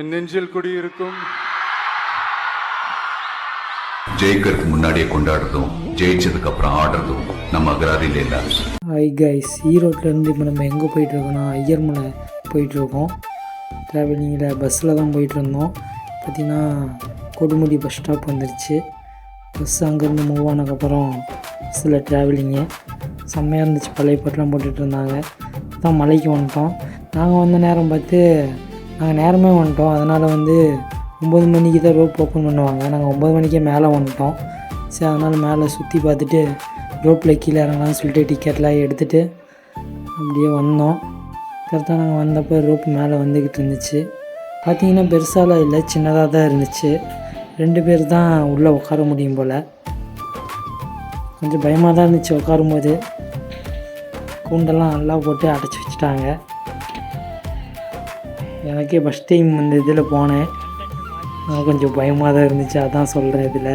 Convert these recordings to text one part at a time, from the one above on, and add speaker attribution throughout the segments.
Speaker 1: என் நெஞ்சில் குடியிருக்கும்.
Speaker 2: ஜெயிக்கிறதுக்கு முன்னாடியே கொண்டாடுறதும் ஜெயிச்சதுக்கு அப்புறம் ஆடுறதும் நம்ம அகராதியில் இல்லை.
Speaker 3: ஹாய் கைஸ் ஈரோட்லேருந்து இப்போ நம்ம எங்கே போயிட்டுருக்கோம்னா ஐயர்மலை போயிட்டுருக்கோம். ட்ராவலிங்கில் பஸ்ஸில் தான் போயிட்டுருந்தோம். பார்த்திங்கன்னா கொடுமுடி பஸ் ஸ்டாப் வந்துருச்சு. பஸ் அங்கேருந்து மூவ் ஆனதுக்கப்புறம் பஸ்ஸில் ட்ராவலிங்கு செம்மையாக இருந்துச்சு பழைய பாட்டெலாம் போட்டுட்டு இருந்தாங்க. தான் மலைக்கு வந்துட்டோம். நாங்கள் வந்த நேரம் பார்த்து நாங்கள் நேரமே வந்துட்டோம். அதனால் வந்து ஒம்பது மணிக்கு தான் ரோப் ஓப்பன் பண்ணுவாங்க. நாங்கள் ஒம்பது மணிக்கே மேலே வந்துட்டோம். சரி அதனால் மேலே சுற்றி பார்த்துட்டு ரோப்பில் கீழே இறங்கலாம்னு சொல்லிட்டு டிக்கெட்லாம் எடுத்துகிட்டு அப்படியே வந்தோம். கரெக்டாக நாங்கள் வந்தப்போ ரோப்பு மேலே வந்துக்கிட்டு இருந்துச்சு. பார்த்தீங்கன்னா பெருசாலாம் இல்லை சின்னதாக தான் இருந்துச்சு. ரெண்டு பேர் தான் உள்ளே உட்கார முடியும் போல். கொஞ்சம் பயமாக தான் இருந்துச்சு உட்காரும்போது. கூண்டெல்லாம் நல்லா போட்டு அடைச்சி வச்சுட்டாங்க. எனக்கே ஃபஸ்ட் டைம் இந்த இதில் போனேன். நான் கொஞ்சம் பயமாக தான் இருந்துச்சு அதான் சொல்கிறேன் இதில்.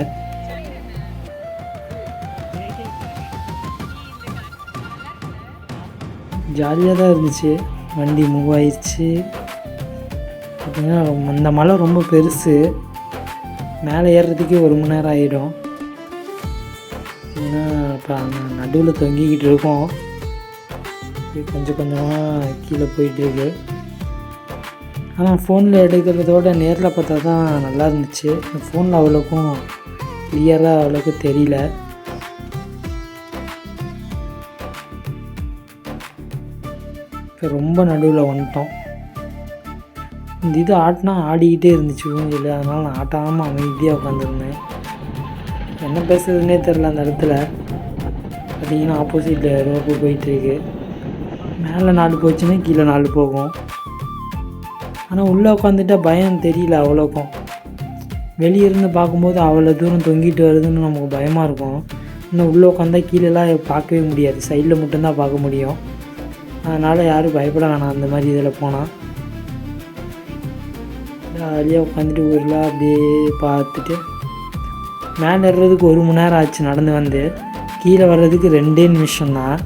Speaker 3: ஜாலியாக தான் இருந்துச்சு. வண்டி மூவ் ஆயிடுச்சு பார்த்தீங்கன்னா அந்த மலை ரொம்ப பெருசு. மேலே ஏறுறதுக்கே ஒரு மணி நேரம் ஆகிடும் ஏன்னா இப்போ நடுவில் தொங்கிக்கிட்டு இருக்கோம். கொஞ்சம் கொஞ்சமாக கீழே போயிட்டுருக்கு ஆனால் ஃபோனில் எடுக்கிறதோட நேரில் பார்த்தா தான் நல்லா இருந்துச்சு. ஃபோனில் அவ்வளோக்கும் கிளியராக அவ்வளோக்கு தெரியல. இப்போ ரொம்ப நடுவில் வந்துட்டோம். இந்த இது ஆட்டினா ஆடிக்கிட்டே இருந்துச்சு இல்லை அதனால் நான் ஆட்டாமல் அமைதியாக உட்காந்துருந்தேன் என்ன பேசுறதுனே தெரில அந்த இடத்துல. பார்த்தீங்கன்னா ஆப்போசிட்டில் ரோப்பு போயிட்டுருக்கு மேலே நாலு போச்சுன்னா கீழே நாலு போகும். ஆனால் உள்ளே உட்காந்துட்டா பயம் தெரியல அவ்வளோக்கும் வெளியே இருந்து பார்க்கும்போது அவ்வளோ தூரம் தொங்கிட்டு வருதுன்னு நமக்கு பயமாக இருக்கும். இன்னும் உள்ளே உட்காந்தா கீழேலாம் பார்க்கவே முடியாது. சைடில் மட்டும்தான் பார்க்க முடியும். அதனால் யாரும் பயப்பட வேணாம். அந்த மாதிரி இதில் போனால் ஜாலியாக உட்காந்துட்டு ஊரில் அப்படியே பார்த்துட்டு மேலே ஏறுறதுக்கு ஒரு மணி நேரம் ஆச்சு நடந்து வந்து. கீழே வர்றதுக்கு ரெண்டே நிமிஷம் தான்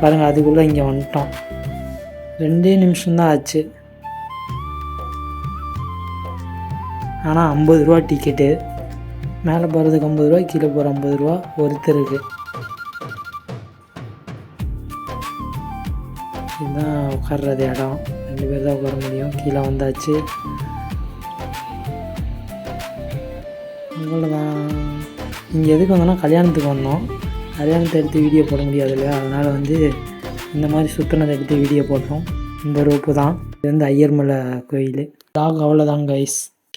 Speaker 3: பாருங்கள் அதுக்குள்ளே இங்கே வந்துட்டோம். ரெண்டே நிமிஷம்தான் ஆச்சு. ஆனால் ஐம்பது ரூபா டிக்கெட்டு மேலே போகிறதுக்கு ஐம்பது ரூபா கீழே போகிற ஐம்பது ரூபா ஒருத்தருக்கு. இதுதான் உட்கார்றது இடம். ரெண்டு பேர் தான் உட்கார முடியும். கீழே வந்தாச்சு. அவ்வளோதான் இங்கே எதுக்கு வந்தோம்னா கல்யாணத்துக்கு வந்தோம். கல்யாணத்தை எடுத்து வீடியோ போட முடியாது இல்லையா? அதனால் வந்து இந்த மாதிரி சுற்றினதை எடுத்து வீடியோ போட்டோம். இந்த ரோப்பு தான். இது வந்து ஐயர்மலை கோயில். டாக் அவ்வளோதான் கைஸ்